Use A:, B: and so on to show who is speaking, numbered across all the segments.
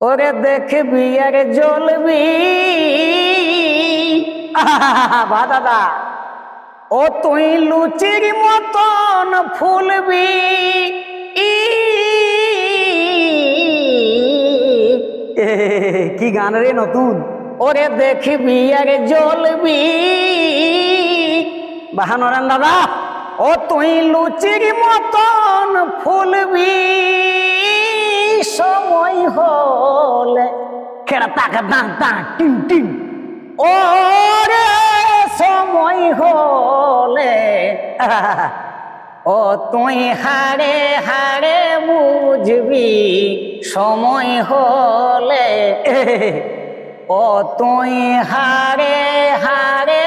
A: ওরে দেখবি আরে জ্বলবি।
B: বা দাদা।
A: ও তুই লুচির মতন ফুলবি।
B: কি গান রে নতুন।
A: ওরে দেখবি আরে জ্বলবি।
B: বাহা নরেন দাদা,
A: ও তুই লুচির মতন ফুলবি। সময় হলে
B: খেড়া তাকা দাঁত দাঁত টিং
A: ওরে সময় হলে, ও তুই হারে হারে বুঝবি, সময় হলে। ও তুই হারে হারে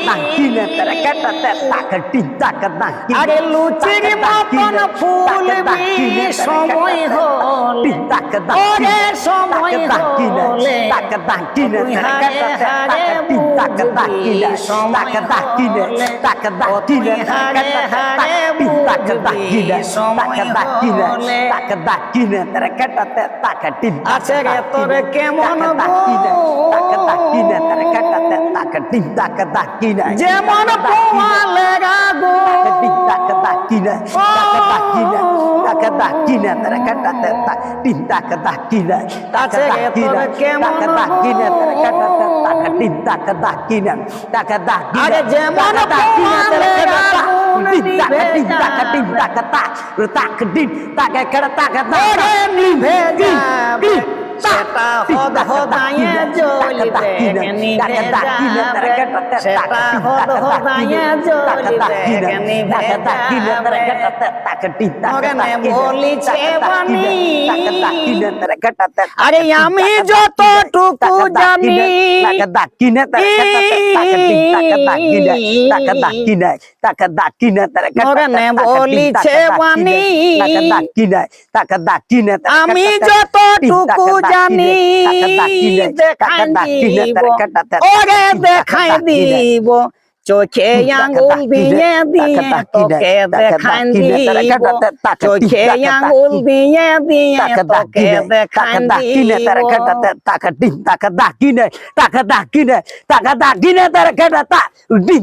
A: তাকা
B: হলে।
A: তাক তাকা তাক তাকা তারা কাটা
B: তাকা টিং তাকা দাঁত আরে লুচির মতন ফুলবি সময় হলে ওরে সময় হলে তুই হারে হারে বুঝবি সময় হলে ও তুই হারে হারে বুঝবি সময় হলে আছে রে তোর কেমন যেমন পোয়ালে গো
A: আছে
B: রে তোর কেমন আরে যেমন পোয়ালে আগুন নিভে ওরে নিভে
A: যাবে সেটা হদ হদায়ে জ্বলবে নিভে যাবে
B: সেটা হদ হদায়ে
A: জ্বলবে নিভে যাবে
B: মগনে
A: বলিছে বাণী
B: আরে আমি যতটুকু
A: জানি
B: মগনে বলিছে বাণী আমি
A: যতটুকু জানি
B: ওরে দেখাই দিব
A: চোখে আঙ্গুল দিয়ে দিয়ে তোকে দেখাই দিব
B: চোখে আঙ্গুল
A: দিয়ে দিয়ে তোকে দেখাই দিব takadah kina takadah kina tarakata
B: takatin takadah kina takadah kina takadah kina tarakata takatin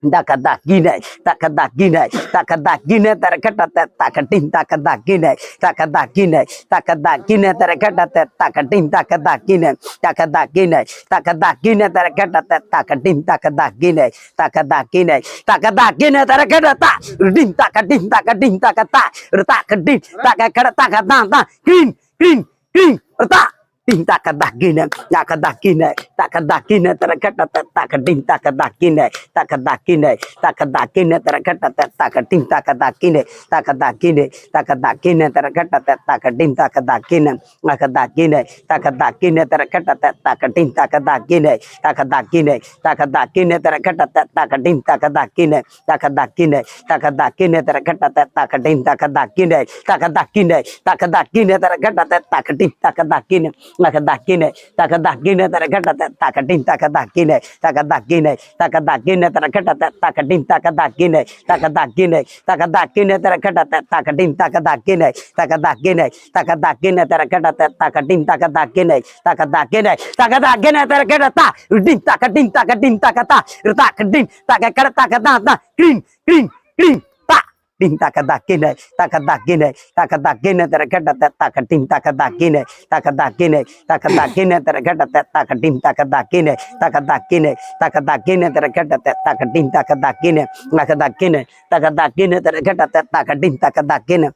B: takatin takata, takadin, takakara takadang tang, green, green, green, ta. Ting takadah gine, takadah gine, takadah gine, tarakata takatin takadah gine, takadah gine, takadah gine, tarakata takatin takadah gine, takadah gine, takadah gine, tarakata takatin takadah gine, takadah gine, takadah gine, tarakata takatin takadah gine, takadah gine, takadah gine, tarakata takatin takadah gine, takadah gine, takadah gine, tarakata takatin takadah gine, takadah gine, takadah gine, tarakata takatin takadah gine, takadakine takadakine tarakata takatin takadakine takadakine takadakine tarakata takatin takadakine takadakine takadakine tarakata takatin takadakine takadakine takadakine tarakata takatin takadakine takadakine takadakine tarakata ta din takatin takatin takata takatin takakara takata green green green ta din takadakine তাকে দাকি নেয় তাকে দাকি নেয় তারা ঘেটাতে তাকে ডিম তাকে দাকি নেয় তাকে দাকি নেয় তাকে দাকি নেয় তারা ঘেটাতে তাকে ডিম তাকে দাকি নেয় তাকে দাকি নেয় তাকে দাকি নেয় তারা ঘেটাতে তাকে ডিম তাকে দাকি নেয় তাকে দাকি নেয় তাকে দাকি নেয় তারা ঘেটাতে তাকে ডিম তাকে দাকি নেয় তাকে দাকি নেয় তাকে দাকি নেয় তারা ঘেটাতা ডিম তাকে ডিম তাকে ডিম তাকে তা তাকে ডিম তাকে কেটে তাকে দাঁত না ক্রিম ক্রিম ক্রিম टिम तक दाकिन है तक दाकिन है तक दाकिन है तेरा घटा ते तक टिम तक दाकिन है तक दाकिन है तक दाकिन है तेरा घटा ते तक टिम तक दाकिन है तक दाकिन है तक दाकिन है तेरा घटा ते तक टिम तक दाकिन है तक दाकिन है तक दाकिन है तेरा घटा ते तक टिम तक दाकिन है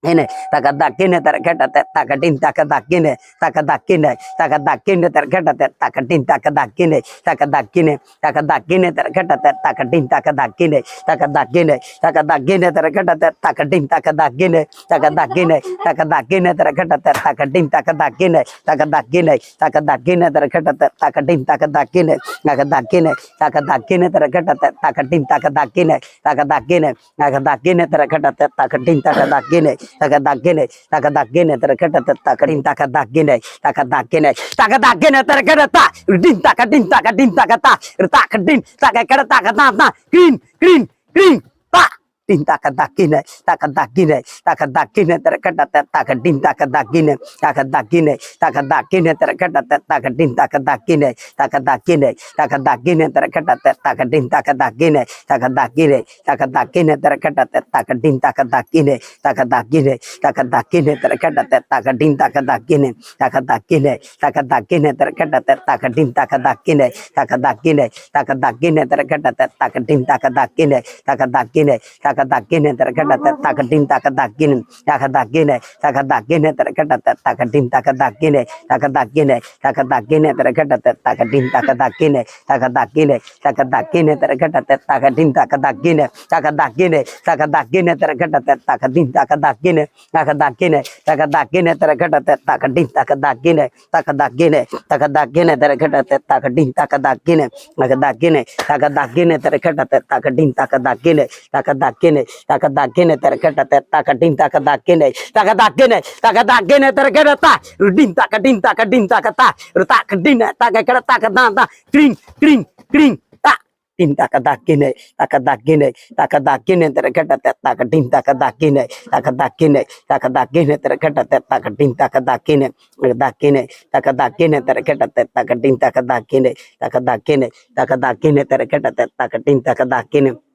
B: dakine taka dakine terkata taka din taka dakine taka dakine taka dakine terkata taka din taka dakine taka dakine taka dakine terkata taka din taka dakine taka dakine taka dakine terkata taka din taka dakine taka dakine taka dakine terkata taka din taka dakine taka dakine taka dakine terkata taka din taka dakine taka dakine taka dakine terkata taka din taka dakine taka dakine taka dakine টাকা দাগে নেই টাকা দাগে নেই তারা কেটে টাকা ডিম টাকা দাগে নেই টাকা দাগে নেই টাকা দাগে নেই তারা কেটে তা ডিম টাকা ডিম টাকা ডিম টাকা তা টাকা ডিম টাকা কেটে টাকা না না ক্রিন ক্রিন ক্রিন দিন তাকে দাকিনে তাকে দাকিনে তাকে দাকিনে তার কেটাতে তাকে দিন তাকে দাকিনে তাকে দাকিনে তাকে দাকিনে তার কেটাতে তাকে দিন তাকে দাকিনে তাকে দাকিনে তাকে দাকিনে তার কেটাতে তাকে দিন তাকে দাকিনে তাকে দাকিনে তাকে দাকিনে তার কেটাতে তাকে দিন তাকে দাকিনে তাকে দাকিনে তাকে দাকিনে তার কেটাতে তাকে দিন তাকে দাকিনে তাকে দাকিনে তাকে দাকিনে তার কেটাতে তাকে দিন তাকে দাকিনে তাকে দাকিনে তাকে দাকিনে তার কেটাতে তাকে দিন তাকে দাকিনে তাকে দাকিনে তাকে taka dagene taka data taka din taka dagene taka dagene taka dagene taka data taka din taka dagene taka dagene taka dagene taka data taka din taka dagene taka dagene taka dagene taka data taka din taka dagene taka dagene taka dagene taka data taka din taka dagene taka dagene taka dagene taka data taka din taka dagene taka dagene taka dagene taka data taka din taka dagene taka dagene taka dagene taka data taka din taka dagene taka dagene दाकेने ताका दाकेने तरकटा ताका डिन ताका दाकेने ताका दाकेने ताका दाकेने तरकटा ता डिन ताका डिन ताका डिन ताका ता ताका डिन ताका कड़ा ताका दा दा क्रिंग क्रिंग क्रिंग ता डिन ताका दाकेने ताका दाकेने ताका दाकेने तरकटा ताका डिन ताका दाकेने ताका दाकेने ताका दाकेने तरकटा ताका डिन ताका दाकेने दाकेने ताका दाकेने तरकटा ताका डिन ताका दाकेने ताका दाकेने ताका दाकेने तरकटा ताका डिन ताका दाकेने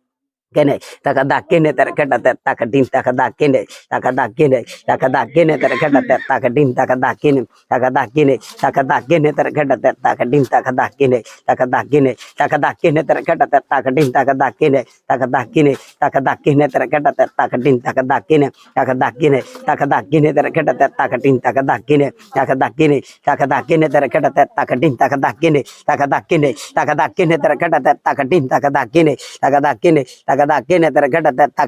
B: kene taka da kene tara kata ta taka dim taka da kene taka da kene taka da kene tara kata ta taka dim taka da kene taka da kene taka da kene tara kata ta taka dim taka da kene taka da kene taka da kene tara kata ta taka dim taka da kene taka da kene taka da kene tara kata ta taka dim taka da kene taka da kene taka da kene tara kata ta taka dim taka da kene taka da kene taka da kene tara kata ta taka dim taka da kene taka da kene taka da kene tara kata ta taka dim taka da kene taka da kene taka धाकेने तेरा घटा तेता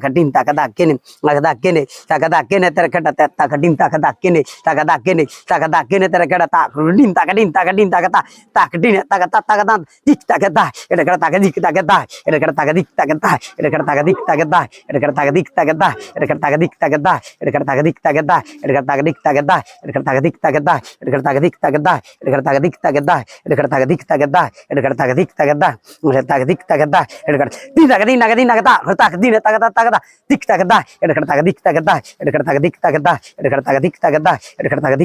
B: తగదా dik tagada ఎక్కడ తగ దిక్ తగదా ఎక్కడ తగ దిక్ తగదా ఎక్కడ తగ దిక్ తగదా ఎక్కడ తగ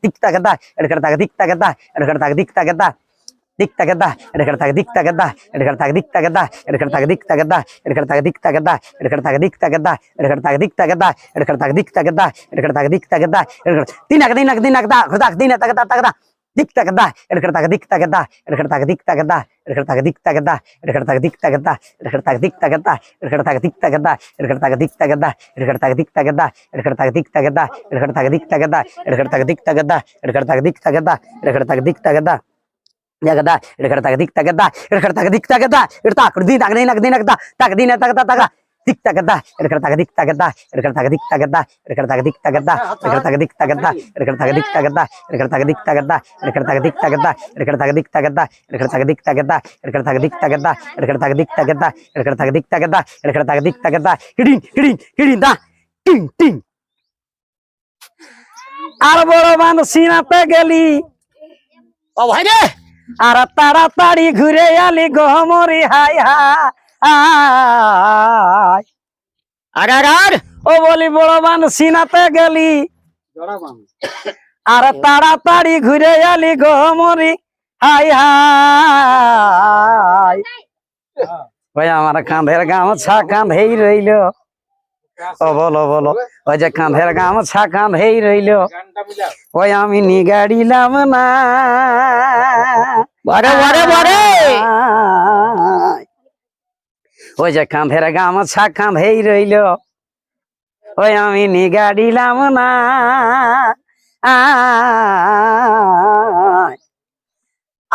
B: దిక్ తగదా ఎక్కడ తగ దిక్ తగదా ఎక్కడ తగ దిక్ తగదా दिखता गद्दा रखड़ता दिखता गद्दा रखड़ता दिखता गद्दा रखड़ता दिखता गद्दा रखड़ता दिखता गद्दा रखड़ता दिखता गद्दा रखड़ता दिखता गद्दा रखड़ता दिखता गद्दा रखड़ता दिखता गद्दा रखड़ दिनक दिनक दिनक दा खुदा दिन तक दा तक दा दिखता गद्दा रखड़ता दिखता गद्दा रखड़ता दिखता गद्दा रखड़ता दिखता गद्दा रखड़ता दिखता गद्दा रखड़ता दिखता गद्दा रखड़ता दिखता गद्दा रखड़ता दिखता गद्दा रखड़ता दिखता गद्दा रखड़ता दिखता गद्दा रखड़ता दिखता गद्दा रखड़ता दिखता गद्दा रखड़ता दिखता गद्दा रखड़ता दिखता गद्दा ಯಾಗದ ಇಡಕಡೆ ತಗ ದಿಕ್ ತಗದ ಇಡಕಡೆ ತಗ ದಿಕ್ ತಗದ ಇಡ್ತಾ ಕಡೆ ದಿನ ತಗದ ನಗದ ನಗದ ತಗದ ದಿನ ತಗದ ತಗ ದಿಕ್ ತಗದ ಇಡಕಡೆ ತಗ ದಿಕ್ ತಗದ ಇಡಕಡೆ ತಗ ದಿಕ್ ತಗದ ಇಡಕಡೆ ತಗ ದಿಕ್ ತಗದ ಇಡಕಡೆ ತಗ ದಿಕ್ ತಗದ ಇಡಕಡೆ ತಗ ದಿಕ್ ತಗದ ಇಡಕಡೆ ತಗ ದಿಕ್ ತಗದ ಇಡಕಡೆ ತಗ ದಿಕ್ ತಗದ ಇಡಕಡೆ ತಗ ದಿಕ್ ತಗದ ಇಡಕಡೆ ತಗ ದಿಕ್ ತಗದ ಇಡಕಡೆ ತಗ ದಿಕ್ ತಗದ ಇಡಕಡೆ ತಗ ದಿಕ್ ತಗದ ಇಡಕಡೆ ತಗ ದಿಕ್ ತಗದ ಇಡಕಡೆ ತಗ ದಿಕ್ ತಗದ ಹಿಡಿನ್ ಹಿಡಿನ್ ಹಿಡಿಂದ ಟಿಂಗ್ ಟಿಂಗ್ আর বড় মানুষ সিনাতে গেলি
A: ও ভাই রে
B: আর তাড়াতাড়ি ঘুরে আলি গহমরি হাই হাই। আগ আগ আগ ও বলি বড় মানুষ সিনাতে গেলি। আর তাড়াতাড়ি ঘুরে আলি গহমরি হাই হাই। ওই আমার কাঁধের গামছা কাঁধেই রইল। ও বলো বলো। ওই যে কাঁধের গামছা কাঁধেই রইল। ওই আমি নিগাড়িলাম না।
A: বরে বরে বরে
B: ওই যে কাঁধের গামছা কাঁধেই রইল। ওই আমি নিগাড়িলাম না।